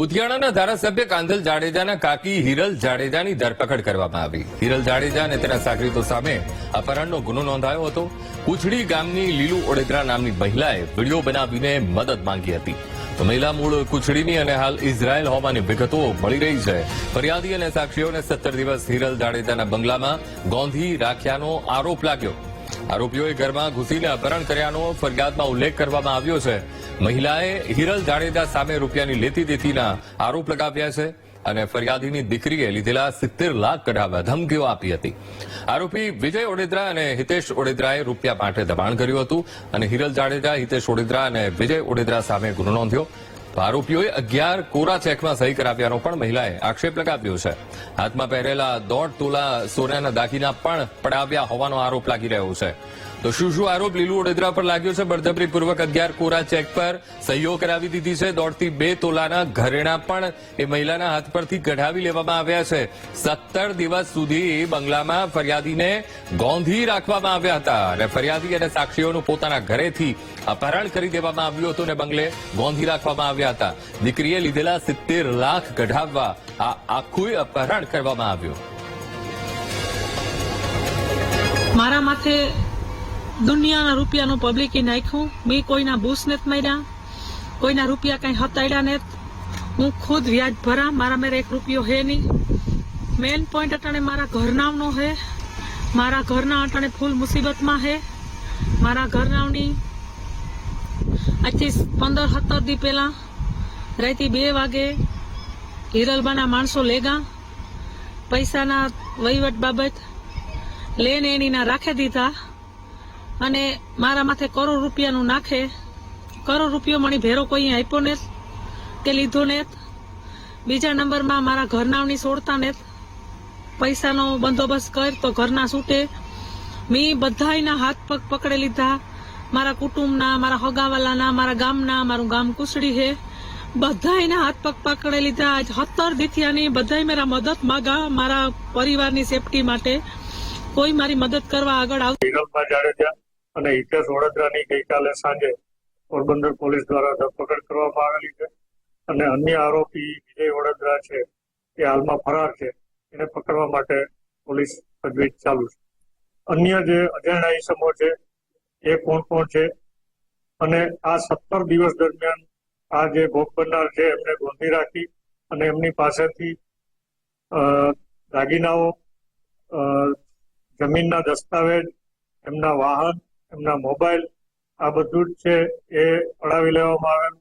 કુતિયાણાના ધારાસભ્ય કાંધલ જાડેજાના કાકી હિરલ જાડેજાની ધરપકડ કરવામાં આવી. હિરલ જાડેજા અને તેના સાગરીતો સામે અપહરણનો ગુનો નોંધાયો હતો. કુછડી ગામની લીલુ ઓડેદરા નામની મહિલાએ વીડિયો બનાવીને મદદ માંગી હતી. તો મહિલા મૂળ કુછડીની અને હાલ ઇઝરાયલ હોવાની વિગતો મળી રહી છે. ફરિયાદી અને સાક્ષીઓને સત્તર દિવસ હિરલ જાડેજાના બંગલામાં ગોંધી રાખ્યાનો આરોપ લાગ્યો. આરોપીઓએ ઘરમાં ઘૂસીને અપહરણ કર્યાનો ફરિયાદમાં ઉલ્લેખ કરવામાં આવ્યો છે. મહિલાએ હિરલ જાડેજા સામે રૂપિયાની લેતી દેતીના આરોપ લગાવ્યા છે અને ફરિયાદીની દીકરીએ લીધેલા સિત્તેર લાખ કઢાવવા ધમકીઓ આપી હતી. આરોપી વિજય ઓડેદરા અને હિતેશ ઓડેદરાએ રૂપિયા માટે દબાણ કર્યું હતું અને હિરલ જાડેજા, હિતેશ ઓડેદરા અને વિજય ઓડેદરા સામે ગુનો નોંધ્યો. આરોપીઓએ અગિયાર કોરા ચેકમાં સહી કરાવ્યાનો પણ મહિલાએ આક્ષેપ લગાવ્યો છે. હાથમાં પહેરેલા દોઢ તોલા સોનાના દાગીના પણ પડાવ્યા હોવાનો આરોપ લાગી રહ્યો છે. તો શું શું આરોપ લીલુ ઓડેદરા પર લાગ્યો છે? બળજબરીપૂર્વક અગિયાર કોરા ચેક પર સહીઓ કરાવી દીધી છે. દોઢથી બે તોલાના ઘરેણા પણ એ મહિલાના હાથ પરથી કઢાવી લેવામાં આવ્યા છે. સત્તર દિવસ સુધી બંગલામાં ફરિયાદીને ગોંધી રાખવામાં આવ્યા હતા અને ફરિયાદી અને સાક્ષીઓનું પોતાના ઘરેથી અપહરણ કરી દેવામાં આવ્યું હતું અને બંગલે ગોંધી રાખવામાં આવ્યા હતા. દીકરીએ લીધેલા સિત્તેર લાખ કઢાવવા આ આખું અપહરણ કરવામાં આવ્યું. મારા માથે દુનિયાના રૂપિયાનું પબ્લિકે નાખ્યું. મેં કોઈના બૂસ નથી માર્યા, કોઈના રૂપિયા કઈ હતાડ્યા નથી. હું ખુદ વ્યાજ ભરા, મારા મેરે એક રૂપિયો હે નહીં. મેન પોઈન્ટ અટાણે મારા ઘરનાવનો હે. મારા ઘરના અટાણે ફૂલ મુસીબતમાં હે. મારા ઘરનામની આજથી પંદર સત્તર દી પહેલા રાતે બે વાગે હિરલબાના માણસો લેગા. પૈસાના વહીવટ બાબત લેન એનીના રાખી દીધા. અને મારા માથે કરોડ રૂપિયાનું નાખે. કરોડ રૂપિયો મણી ભેરો કોઈ આપ્યો ને કે લીધો ને બીજા નંબરમાં મારા ઘરનાવની છોડતા ને પૈસાનો બંદોબસ્ત કર તો ઘરના છૂટે. મેં બધાયના હાથ પગ પકડી લીધા. મારા કુટુંબના, મારા હગાવાલાના, મારા ગામના, મારું ગામ કુસડી હે. બધાયના હાથ પગ પકડી લીધા. આજ સત્તર દીથિયાની બધાય મેરા મદદ માગા મારા પરિવારની સેફટી માટે. કોઈ મારી મદદ કરવા આગળ આવતું અને હિતેશ વડોદરાની ગઈકાલે સાંજે પોરબંદર પોલીસ દ્વારા ધરપકડ કરવામાં આવેલી છે. અને અન્ય આરોપી વિજય વડોદરા છે, એ હાલમાં ફરાર છે. એને પકડવા માટે પોલીસ તજવીજ ચાલુ છે. અન્ય જે અજાણ્યા ઇસમો છે, એ કોણ કોણ છે? અને આ સત્તર દિવસ દરમિયાન આ જે ભોગ બનનાર છે, એમને ગોંધી રાખી અને એમની પાસેથી દાગીનાઓ જમીનના દસ્તાવેજ, એમના વાહન એમના મોબાઈલ આ બધું જ છે એ પડાવી લેવામાં આવેલું